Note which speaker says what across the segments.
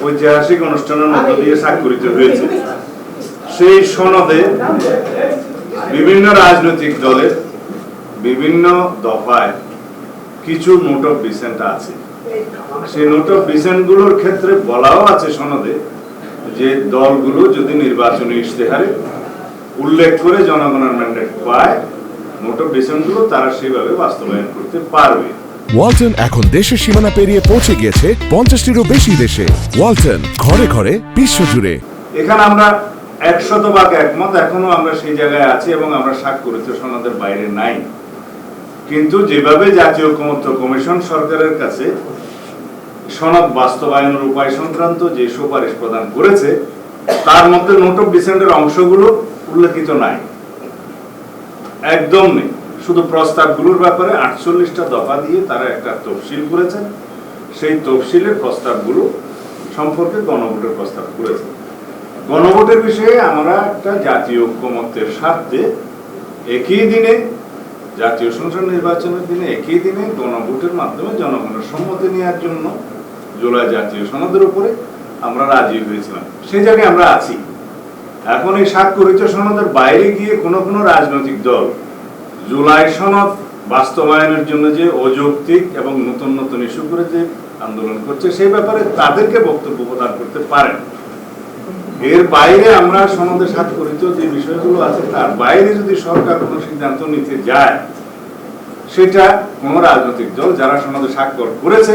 Speaker 1: ঐতিহাসিক অনুষ্ঠানের মধ্য দিয়ে স্বাক্ষরিত হয়েছে। সেই সনদে বিভিন্ন রাজনৈতিক দলের বিভিন্ন দফায় কিছু নোট অফ ডিসেন্ট আছে। সেই নোট অফ ডিসেন্টগুলোর ক্ষেত্রে বলাও আছে সনদে যে দলগুলো যদি নির্বাচনী ইশতেহারে উল্লেখ করে জনগণের ম্যান্ডেট পায়, নোট অফ ডিসেন্টগুলো তারা সেইভাবে বাস্তবায়ন করতে পারবে।
Speaker 2: ওয়ালটন এখন দেশের সীমানা পেরিয়ে পৌঁছে গিয়েছে পঞ্চাশটিরও বেশি দেশে। ওয়ালটন, ঘরে ঘরে, বিশ্বজুড়ে।
Speaker 1: এখানে আমরা একশত ভাগ একমত, এখনও আমরা সেই জায়গায় আছি এবং আমরা স্বাক্ষরিত সনদের বাইরে নাই। কিন্তু যেভাবে জাতীয় ঐকমত্য কমিশন সরকারের কাছে সনদ বাস্তবায়নের উপায় সংক্রান্ত যে সুপারিশ প্রদান করেছে, তার মধ্যে নোট অফ ডিসেন্টের অংশগুলো উল্লেখিত নাই। একদম নেই। শুধু প্রস্তাবগুলোর ব্যাপারে আটচল্লিশটা দফা দিয়ে তারা একটা তফসিল করেছেন। সেই তফসিলের প্রস্তাবগুলো সম্পর্কে গণভোটের প্রস্তাব করেছেন। গণভোটের বিষয়ে আমরা একটা জাতীয় ঐক্যমত্যের স্বার্থে একই দিনে, জাতীয় সংসদ নির্বাচনের দিনে একই দিনে গণভোটের মাধ্যমে জনগণের সম্মতি নেওয়ার জন্য জুলাই জাতীয় সনদের উপরে আমরা রাজি হয়েছিলাম। সেই জায়গায় আমরা আছি। এখন এই স্বাক্ষরিত সনদের বাইরে গিয়ে কোনো কোনো রাজনৈতিক দল জুলাই সনদ বাস্তবায়নের জন্য যে অযৌক্তিক এবং নতুন নতুন ইস্যু করে যে আন্দোলন করছে, সেই ব্যাপারে তাদেরকে বক্তব্য প্রদান করতে পারেন এর বাইরে আমরা সনদে স্বাক্ষরিত যে বিষয়গুলো আছে, তার বাইরে যদি সরকার কোনো সিদ্ধান্ত নিতে যায়, সেটা কোনো রাজনৈতিক দল যারা সনদে স্বাক্ষর করেছে,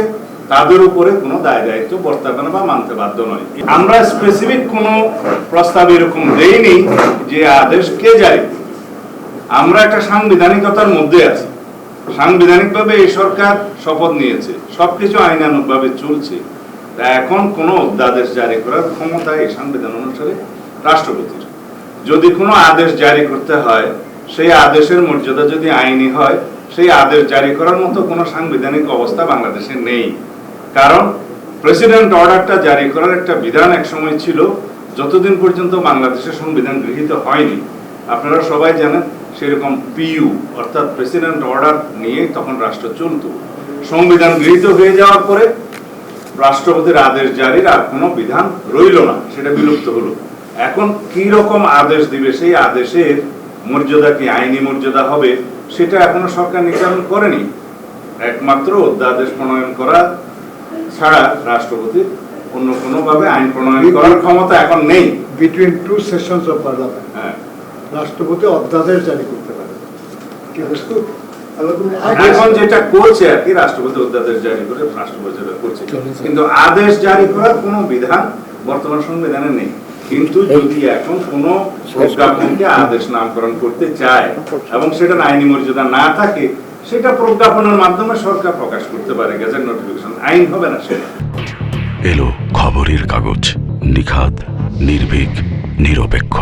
Speaker 1: তাদের উপরে কোনো দায় দায়িত্ব বর্তাবে না বা মানতে বাধ্য নয় আমরা স্পেসিফিক কোনো প্রস্তাব এরকম দেইনি যে আদেশ কে জারি। আমরা একটা সাংবিধানিকতার মধ্যে আছি। সাংবিধানিকভাবে এই সরকার শপথ নিয়েছে। সবকিছু আইনানুগভাবে চলছে। তা এখন কোনো অধ্যাদেশ জারি করার ক্ষমতা এই সংবিধান অনুসারে রাষ্ট্রপতির। যদি কোনো আদেশ জারি করতে হয়, সেই আদেশের মর্যাদা যদি আইনি হয়, সেই আদেশ জারি করার মতো কোনো সাংবিধানিক অবস্থা বাংলাদেশে নেই। কারণ প্রেসিডেন্ট অর্ডারটা জারি করার একটা বিধান এক সময় ছিল, যতদিন পর্যন্ত বাংলাদেশের সংবিধান গৃহীত হয়নি। আপনারা সবাই জানেন সেরকম পিইউ অর্থাৎ প্রেসিডেন্ট অর্ডার নিয়ে তখন রাষ্ট্র চলত। সংবিধান গৃহীত হয়ে যাওয়ার পরে রাষ্ট্রপতির আদেশ জারির আর কোনো বিধান রইল না সেটা বিলুপ্ত হলো। এখন কি রকম আদেশ দিবে সেই আদেশের মর্যাদা কি আইনি মর্যাদা হবে সেটা এখনও সরকার নির্ধারণ করেনি। একমাত্র অধ্যাদেশ প্রণয়ন করা ছাড়া রাষ্ট্রপতির অন্য কোনোভাবে আইন প্রণয়ন করার ক্ষমতা এখন নেই।
Speaker 3: Between two sessions of parliament.
Speaker 1: হ্যাঁ।
Speaker 3: রাষ্ট্রপতি অধ্যাদেশ জারি করতে পারে। কিন্তু
Speaker 1: এখন যেটা করছে আর কি রাষ্ট্রপতি অধ্যাদেশ জারি করে রাষ্ট্রপতি করছে। কিন্তু আদেশ জারি করার কোনো বিধান বর্তমান সংবিধানে নেই। কিন্তু যদি এখন কোন প্রজ্ঞাপনকে আদেশ নামকরণ করতে চায় এবং সেটার আইনি মর্যাদা না থাকে সেটা প্রজ্ঞাপনের মাধ্যমে সরকার প্রকাশ করতে পারে গেজেট নোটিফিকেশন। আইন হবে না সেটা।
Speaker 4: এলো খবরের কাগজ নিখাত নির্ভীক নিরপেক্ষ।